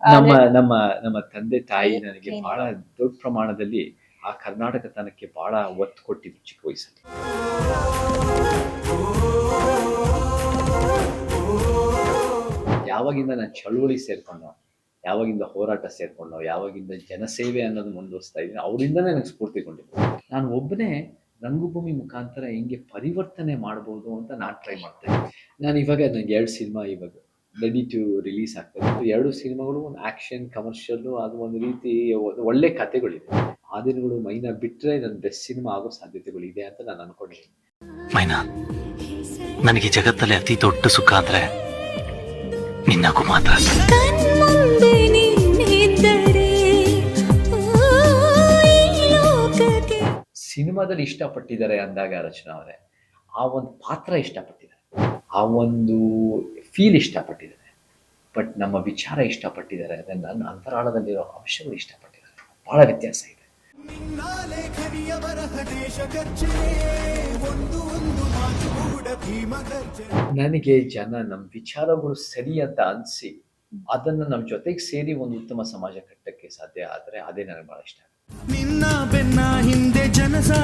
ನಮ್ಮ ನಮ್ಮ ನಮ್ಮ ತಂದೆ ತಾಯಿ ನನಗೆ? ಬಹಳ ದೊಡ್ಡ ಪ್ರಮಾಣದಲ್ಲಿ ಆ ಕರ್ನಾಟಕ ತನಕ್ಕೆ ಬಹಳ ಒತ್ತು ಕೊಟ್ಟಿದ್ರು ಚಿಕ್ಕ ವಯಸ್ಸಲ್ಲಿ. ಯಾವಾಗಿಂದ ನಾನು ಚಳುವಳಿ ಸೇರ್ಕೊಂಡೋ ಯಾವಾಗಿಂದ ಹೋರಾಟ ಸೇರ್ಕೊಂಡೋ ಯಾವಾಗಿಂದ ಜನಸೇವೆ ಅನ್ನೋದು ಮುಂದುವರಿಸ್ತಾ ಇದ್ದೀನಿ ಅವರಿಂದನೇ ನನಗೆ ಸ್ಫೂರ್ತಿಗೊಂಡಿದ್ದೆ ನಾನು ಒಬ್ಬನೇ ರಂಗಭೂಮಿ ಮುಖಾಂತರ ಹೆಂಗೆ ಪರಿವರ್ತನೆ ಮಾಡ್ಬೋದು ಅಂತ ನಾನು ಟ್ರೈ ಮಾಡ್ತಾ ಇದ್ದೀನಿ. ನಾನು ಇವಾಗ ನನಗೆ ಎರಡು ಸಿನಿಮಾ ಇವಾಗ ರೆಡಿ ಟು ರಿಲೀಸ್ ಆಗ್ತದೆ. ಎರಡು ಸಿನಿಮಾಗಳು ಒಂದು ಆ್ಯಕ್ಷನ್ ಕಮರ್ಷಿಯಲ್ಲು ಅದು ಒಂದು ರೀತಿ ಒಳ್ಳೆ ಕಥೆಗಳಿದೆ. ಆ ದಿನಗಳು ಮೈನಾ ಬಿಟ್ಟರೆ ನನ್ನ ಬೆಸ್ಟ್ ಸಿನಿಮಾ ಆಗೋ ಸಾಧ್ಯತೆಗಳು ಇದೆ ಅಂತ ನಾನು ಅನ್ಕೊಂಡಿದ್ದೀನಿ. ಮೈನಾ ನನಗೆ ಜಗತ್ತಲ್ಲಿ ಅತಿ ದೊಡ್ಡ ಸುಖ ಅಂದರೆ ನಿನ್ನಗೂ ಮಾತ್ರ ಸಿನಿಮಾದಲ್ಲಿ ಇಷ್ಟಪಟ್ಟಿದ್ದಾರೆ ಅಂದಾಗ ರಚನಾ ಅವರೇ ಆ ಒಂದು ಪಾತ್ರ ಇಷ್ಟಪಟ್ಟಿದ್ದಾರೆ. ಆ ಒಂದು ಫೀಲ್ ಇಷ್ಟಪಟ್ಟಿದ್ದಾರೆ. ಬಟ್ ನಮ್ಮ ವಿಚಾರ ಇಷ್ಟಪಟ್ಟಿದ್ದಾರೆ ಅದನ್ನ ನನ್ನ ಅಂತರಾಳದಲ್ಲಿರೋ ಅಂಶಗಳು ಇಷ್ಟಪಟ್ಟಿದ್ದಾರೆ. ಬಹಳ ವ್ಯತ್ಯಾಸ ಇದೆ. ನನಗೆ ಜನ ನಮ್ಮ ವಿಚಾರಗಳು ಸರಿ ಅಂತ ಅನಿಸಿ ಅದನ್ನು ನಮ್ಮ ಜೊತೆಗೆ ಸೇರಿ ಒಂದು ಉತ್ತಮ ಸಮಾಜ ಕಟ್ಟಕ್ಕೆ ಸಾಧ್ಯ ಆದರೆ ಅದೇ ನನಗೆ ಭಾಳ ಇಷ್ಟ ನಿನ್ನ ಬೆನ್ನ ಹಿಂದೆ ಎದೆಯಲ್ಲಿ